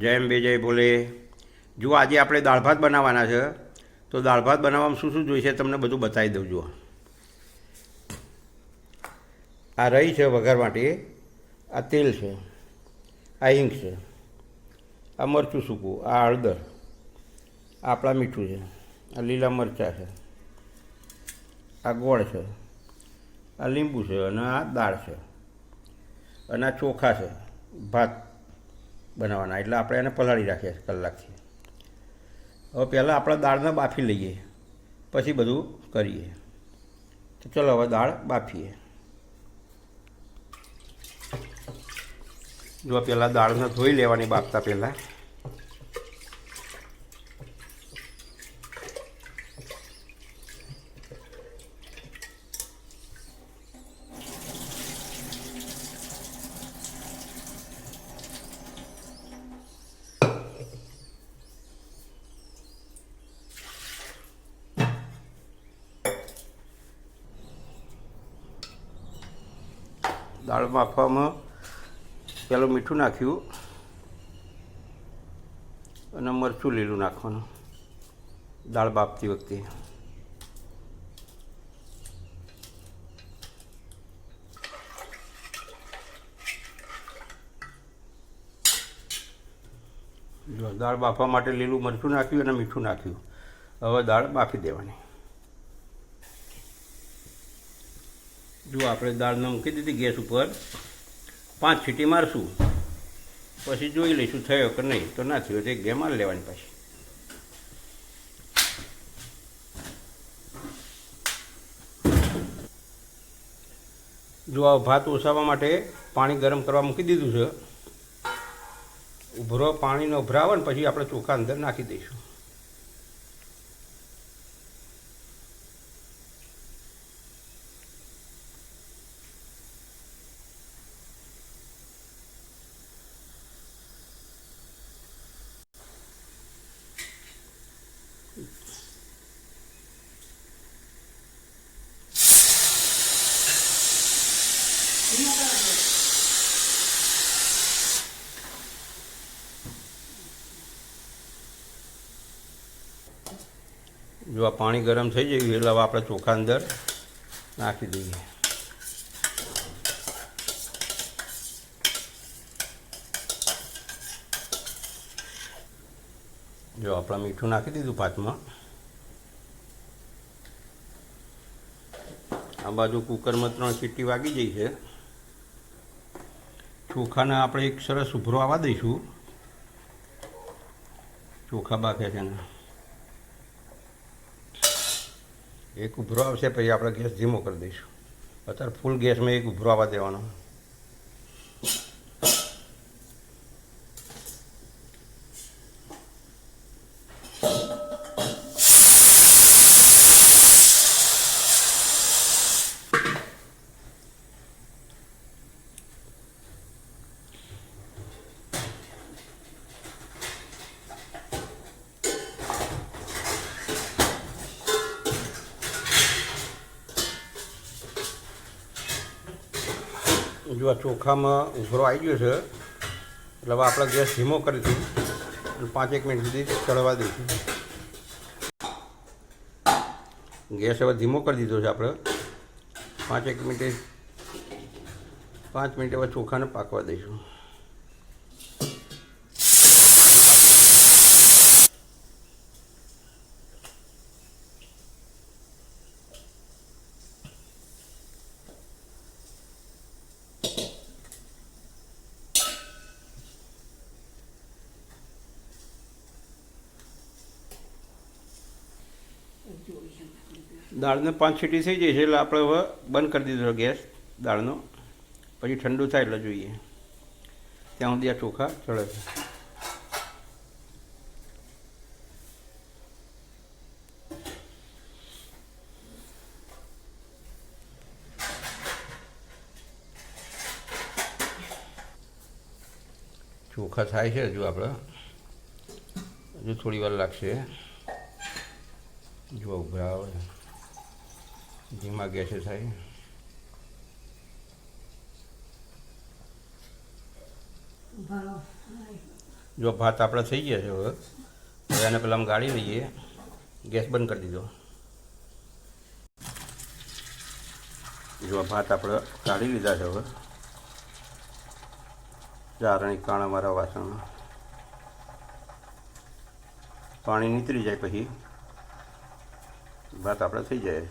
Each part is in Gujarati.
જય અંબે જય ભોલે જુઓ, આજે આપણે દાળ ભાત બનાવવાના છે. તો દાળ ભાત બનાવવામાં શું શું જોઈશે તમને બધું બતાવી દઉં, જુઓ. આ રહી છે વઘાર માટે. આ તેલ છે. આ હિંગ છે. આ મરચું સૂકું. આ હળદર. આપણા મીઠું છે. આ લીલા મરચાં છે. આ ગોળ છે. આ લીંબુ છે અને આ દાળ છે. અને આ ચોખા છે. ભાત. બનાવવાના, એટલે આપણે એને પલાળી રાખીએ કલાકથી. હવે પહેલાં આપણે દાળને બાફી લઈએ, પછી બધું કરીએ. તો ચલો હવે દાળ બાફીએ. જો પહેલાં દાળને ધોઈ લેવાની બાફતા પહેલાં. દાળ બાફવામાં પહેલું મીઠું નાખ્યું અને મરચું લીલું નાખવાનું દાળ બાફતી વખતે. દાળ બાફવા માટે લીલું મરચું નાખ્યું અને મીઠું નાખ્યું. હવે દાળ બાફી દેવાની. જો આપણે દાળને મૂકી દીધી ગેસ ઉપર, પાંચ સીટી મારશું. પછી જોઈ લઈશું થયો કે નહીં. તો ના થયો તે ગેમ માર લેવાની પાછી. જો આ ભાત ઓસાવા માટે પાણી ગરમ કરવા મૂકી દીધું છે, ઉભરો પાણીનો ઉભરાવે ને પછી આપણે ચોખા અંદર નાખી દઈશું. જો આ પાણી ગરમ થઈ જાય એટલે હવે આપણે ચોખા અંદર નાખી દઈએ. જો આપણે મીઠું નાખી દીધું ભાતમાં. આ બાજુ કુકરમાં ત્રણ સીટી વાગી જઈ છે. ચોખાને આપણે એક સરસ ઉભરો આવવા દઈશું. ચોખા બાફે છે ને. એક ઉભરો આવશે, પછી આપણે ગેસ ધીમો કરી દઈશું. અત્યારે ફૂલ ગેસમાં એક ઉભરો આવવા દેવાનો. જો આ ચોખામાં ઉભરો આવી ગયો છે. એટલે હવે આપણે ગેસ ધીમો કરીશું અને પાંચેક મિનિટ સુધી ચડવા દઈશું. ગેસ હવે ધીમો કરી દીધો છે આપણે. પાંચેક મિનિટે પાંચ મિનિટ હવે ચોખાને પાકવા દઈશું. દાળને પાંચ સીટી થઈ જાય છે એટલે આપણે હવે બંધ કરી દીધો ગેસ દાળનો. પછી ઠંડુ થાય એટલે જોઈએ. ત્યાં સુધી આ ચોખા ચડે છે. ચોખા થાય છે હજુ આપણે. હજુ થોડી વાર લાગશે. જો ઉભરા આવે ધીમા ગેસે થાય જો ભાત આપણે થઈ ગયા છે હવે હવે પહેલાં આમ ગાળી લઈએ ગેસ બંધ કરી દીધો જો ભાત આપણે કાઢી લીધા છે હવે ચારણી કાણા મારા વાસણમાં પાણી નીતરી જાય પછી ભાત આપણે થઈ જાય છે.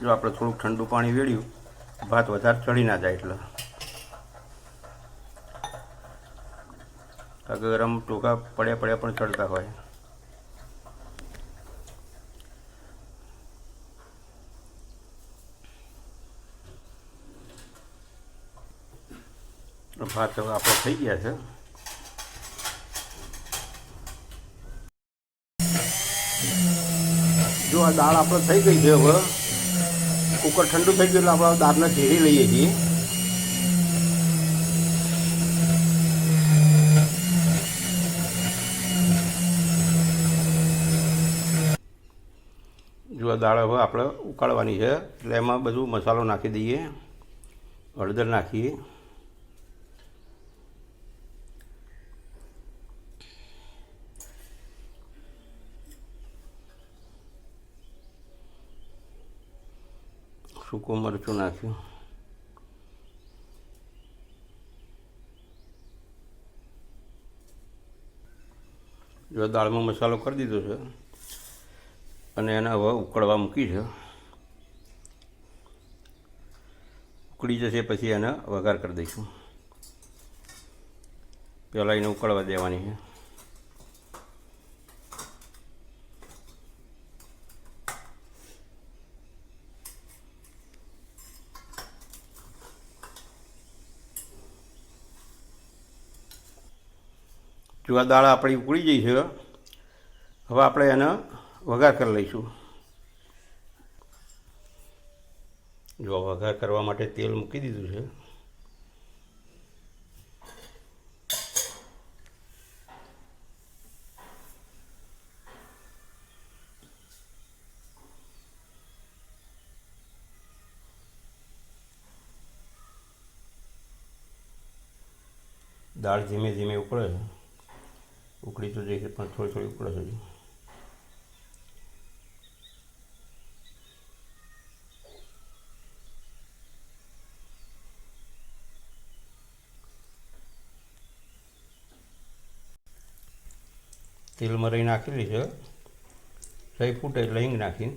જો આપણે થોડુંક ઠંડુ પાણી વેળ્યું, ભાત વધારે ચડી ના જાય એટલે. ગરમ ટોકા પડ્યા પડ્યા પણ ચડતા હોય. ભાત હવે આપણે થઈ ગયા છે. જો આ દાળ આપણે થઈ ગઈ છે હવે, કુકર ઠંડુ થઈ ગયું એટલે આપણે દાળને ઝેરી લઈએ છીએ. જો દાળ હવે આપણે ઉકાળવાની છે, એટલે એમાં બધું મસાલો નાખી દઈએ, હળદર નાખીએ. સૂકું મરચું નાખ્યું? જો દાળમાં મસાલો કરી દીધો છે અને એને હવે ઉકળવા મૂકી છે. ઉકળી જશે પછી એને વઘાર કરી દઈશું. પહેલાં એને ઉકળવા દેવાની છે. જો આ દાળ આપણી ઉકળી જઈ છે. હવે આપણે એનો વઘાર કરી લઈશું. જો વઘાર કરવા માટે તેલ મૂકી દીધું છે. દાળ ધીમે ધીમે ઉકળે છે. ઉકળી તો જઈ છે પણ થોડી થોડી ઉકળે છે તેલમાં તેલ મરાઈ નાખેલી છે. સહી ફૂટે એટલે નાખીને.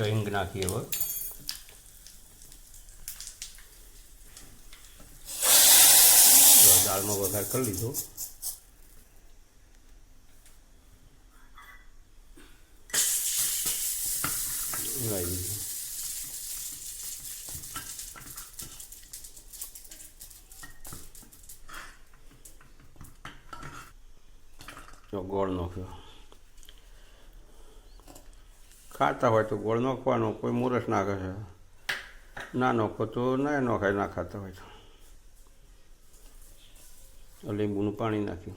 જો નાખીએ હવે જો દાળમાં વઘાર કરી લીધો. જો ગોળ નાખ્યો ખાતા હોય તો ગોળ નાખવાનો, કોઈ મુરસ નાખે છે. ના નાખો તો ના નોખાય, ના ખાતા હોય તો. લીંબુનું પાણી નાખ્યું.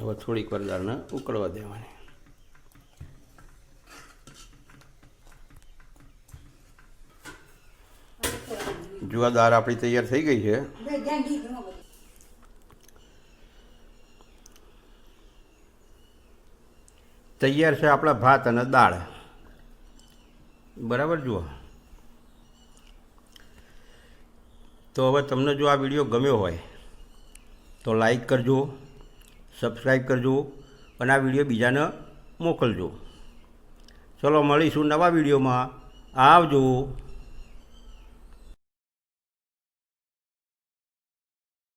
હવે થોડીક વાર દાળને ઉકળવા દેવાની. જો આ દાળ આપણી તૈયાર થઈ ગઈ છે. તૈયાર છે આપણા ભાત અને દાળ. બરાબર જુઓ. તો હવે તમને જો આ વીડિયો ગમ્યો હોય, તો લાઈક કરજો સબસ્ક્રાઈબ કરજો, અને આ વીડિયો બીજાને મોકલજો. ચલો, મળીશું નવા વિડીયોમાં. આવજો.